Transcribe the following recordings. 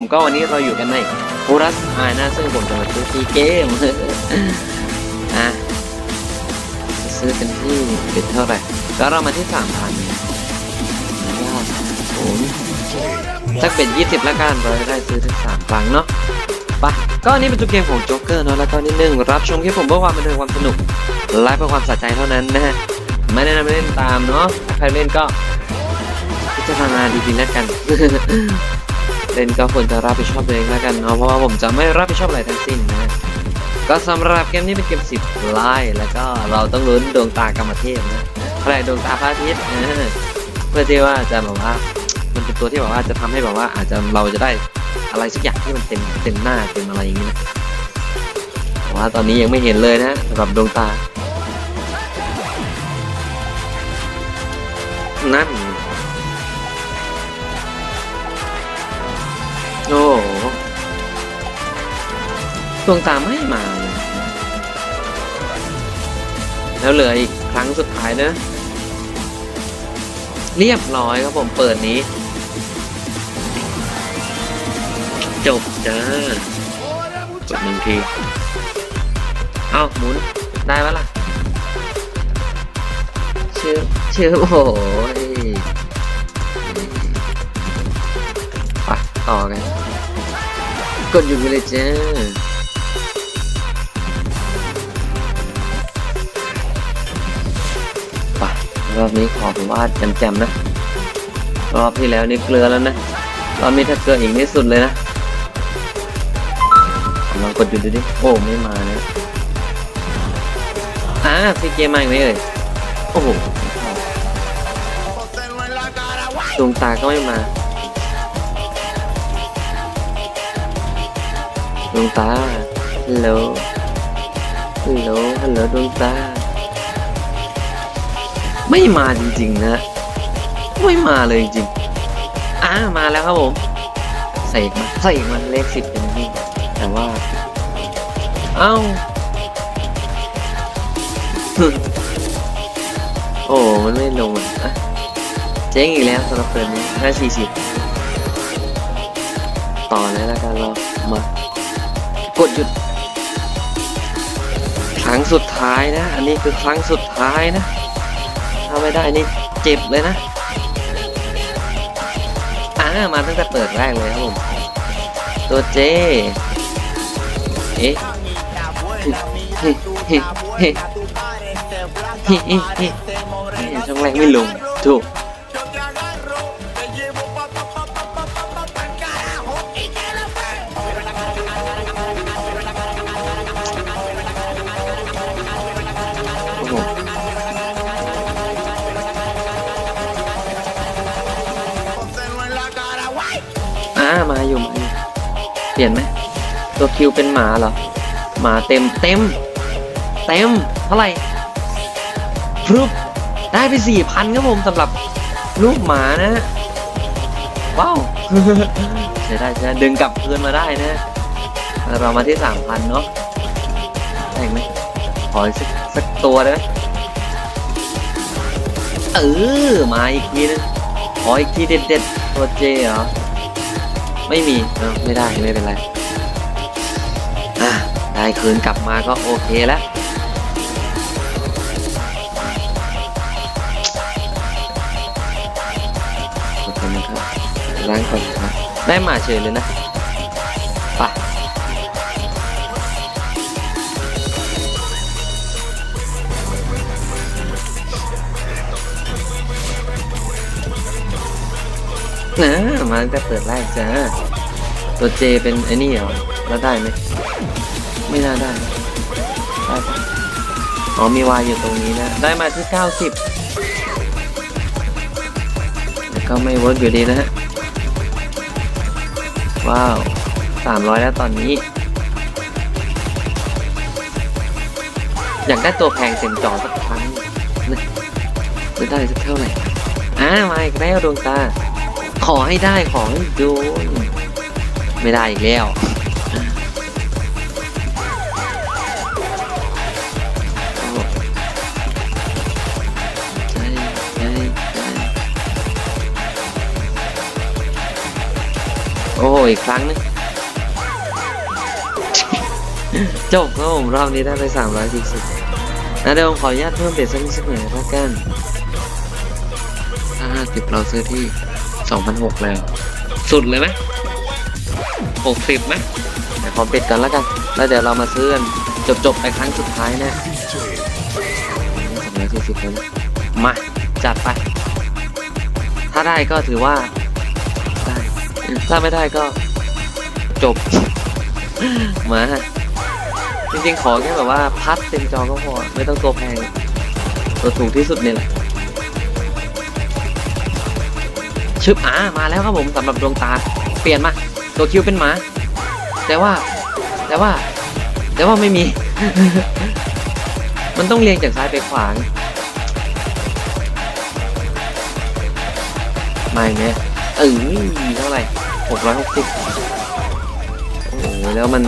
ผมก็วันนี้เราอยู่กันในโฮรัสอานะซึ่งผมจะมาซื้อทีเกมอะซื้อเป็นที่เป็นเท่าไหร่ก็เรามาที่สามพันโอ้ยสักเป็นยี่สิบละกันเราได้ซื้อถึงสามครั้งเนาะไปะก็อันนี้เป็นตัวเกมของโจ๊กเกอร์เนาะแล้วก็นิดนึงรับชมคลิปผมเพื่อความบันเทิงความสนุกไลฟ์เพื่อความสะใจเท่านั้นนะฮะไม่แนะนำเล่นตามเนาะใครเล่นก็พิจารณาดีๆแล้วกัน เล่นก็ควรจะรับผิดชอบตัวเองแล้วกันเนาะเพราะว่าผมจะไม่รับผิดชอบอะไรทั้งสิ้นนะก็สำหรับเกมนี้เป็นเกมสิบไลายแล้วก็เราต้องลุ้นดวงตากรรมเทพนะใครดวงตาพระอาทิตย์เพื่อที่ว่าจะแบบว่ามันเป็นตัวที่แบบว่าจะทำให้แบบว่าอาจจะเราจะได้อะไรสักอย่างที่มันเต็มเต็มหน้าเต็มอะไรอย่างนี้นะแต่ว่าตอนนี้ยังไม่เห็นเลยนะสำหรับดวงตานั่น โอ้โหดวงตาไม่มา แล้วเหลืออีกครั้งสุดท้ายนะ เรียบร้อยครับผมเปิดนี้ จบจ้ากดหนึ่งที เอ้าหมุน ได้ปะล่ะ ชื่อ ชื่อ โอ้โหยไป ต่อกัน กดหยุดไปเลยจ้าไปรอบนี้ขอผมว่าแจมๆนะ รอบที่แล้วนี่เกลือแล้วนะ รอบนี้ถ้าเกลืออีกนี่สุดเลยนะลองกดหยุดดูดิ โอ้ไม่มานะอ่าซีเกมมาอีกไหมเอ่ย โอ้โหดวงตาก็ไม่มา วงตาฮัลโหลฮัลโหลฮัลโหลดวงตา ไม่มาจริงๆนะไม่มาเลยจริงๆอ่ามาแล้วครับผมใส่มาใส่มันเลขสิบเป็นนี่แต่ว่า เอ้า โอ้ มันไม่ลงอะเจ๊งอีกแล้วสำหรับเกินนี้ห้าสี่สิบต่อเลยแล้วกันเรามา กดหยุด ครั้งสุดท้ายนะ อันนี้คือครั้งสุดท้ายนะ ถ้าไม่ได้นี่เจ็บเลยนะอ่ามาตั้งแต่เปิดแรกเลยครับผม ตัวเจ เอ๊ะเฮ้เฮ้เฮ้เฮ้เฮ้เฮ้เฮ้ช่องแรกไม่ลงถูกามาอยู่มาเปลี่ยนไหมตัวคิวเป็นหมาเหรอหมาเต็มเต็มเต็มเท่าไหร่พรึบได้ไปสี่พันครับผมสำหรับลูกหมานะว้าวใช้ได้ใช้ได้ดึงกลับคืนมาได้นะเรามาที่สามพันเนาะได้ไหมขออีกสักสักตัวได้ไหมเออมาอีกทีนึงขออีกทีเด็ดๆตัวเจเหรอ ไม่มีไม่ได้ไม่เป็นไรอะได้คืนกลับมาก็โอเคแล้วรับล้างก่อนครับได้มาเฉยเลยนะ นะมาตั้งแต่เปิดแรกจ้าตัวเจเป็นไอ้นี่เหรอแล้วได้ไหมไม่น่าได้ได้ปะอ๋อมีวายอยู่ตรงนี้นะ ได้มาที่ 90แต่ก็ไม่เวิร์กอยู่ดีนะฮะ ว้าว 300 แล้วตอนนี้ อยากได้ตัวแพงเต็มจอสักครั้งจะได้สักเท่าไหร่อ่ามาอีกแล้วดวงตา ขอให้ได้ขอให้ดนไม่ได้อีกแล้วโอ้อีกครั้งหนึงจบครับผมรอบนี้ได้ไป340นะเดี๋ยวผมขออนุญาตเพิ่มเบ็ดสักนิดสักหน่อยแล้วกันถ้า50เราซื้อที่ 2,600แล้วสุดเลยไหม60ไหมเดี๋ยวขอปิดกันแล้วกัน แล้วเดี๋ยวเรามาซื้อกันจบๆไปครั้งสุดท้ายนะ240แล้วมา จัดไป ถ้าได้ก็ถือว่า ได้ ถ้าไม่ได้ก็ จบ มาจริงๆ ขอแค่แบบว่าพัดเต็มจอก็พอ ไม่ต้องตัวแพง ตัวถูกที่สุดนี่แหละ ชึบอ่ามาแล้วครับผมสำหรับดวงตา เปลี่ยนมา ตัวคิวเป็นหมา แต่ว่า แต่ว่า แต่ว่าไม่มี มันต้องเรียงจากซ้ายไปขวาไม่แม่เออเท่าไหร่หกร้อยหกสิบโอ้โหแล้วมัน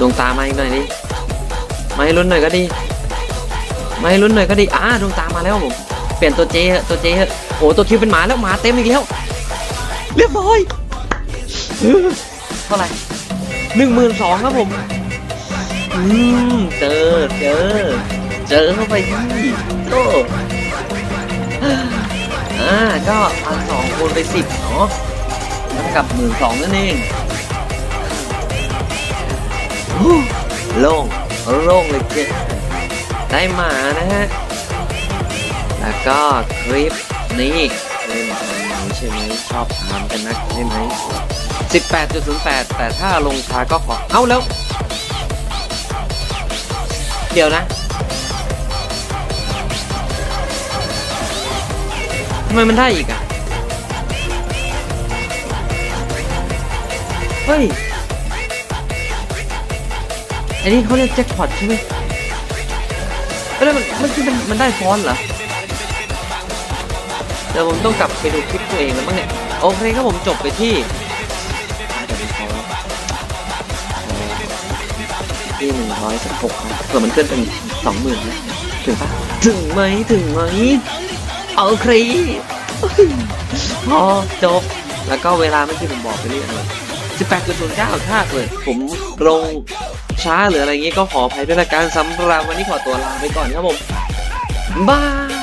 ดวงตามาอีกหน่อยดิมาให้ลุ้นหน่อยก็ดีมาให้ลุ้นหน่อยก็ดีอ่าดวงตามาแล้วผมเปลี่ยนตัวเจตัวเจเหอะ โอ้ตัวคิวเป็นหมาแล้วหมาเต็มอีกแล้ว เรียบร้อยเท่าไหร่หนึ่งหมื่นสองครับผมอืมเจอเจอเจอเข้าไปที่โตอ่าก็พันสองคูณไปสิบเนาะเท่ากับหมื่นสองนั่นเองโล่งโล่งเลยเจ๊ได้หมานะฮะ แล้วก็คลิป นี้เล่นทางไหนใช่ไหมชอบถามกันนักใช่ไหม18.08 แต่ถ้าลงช้าก็ขอ เอาแล้ว เดี๋ยวนะทำไมมันได้อีกอะ เฮ้ย อันนี้เขาเรียกแจ็คพอตใช่ไหมเอ้ยแล้วมันมันมันมันได้ฟอนเหรอ เดี๋ยวผมต้องกลับไปดูคลิปตัวเองแล้วมั้งเนี่ย โอเคครับผมจบไปที่อ่าเดี๋ยวผมขอที่หนึ่งร้อยสิบหกนะเผื่อมันขึ้นเป็นสองหมื่นนะถึงปะถึงไหมถึงไหมโอเคพอจบ แล้วก็เวลาไม่ที่ผมบอกไปเรื่อยเลย18.09ถ้าเกิดผมลงช้าหรืออะไรเงี้ยก็ขออภัยด้วยละกันสำหรับวันนี้ขอตัวลาไปก่อนครับผมบาย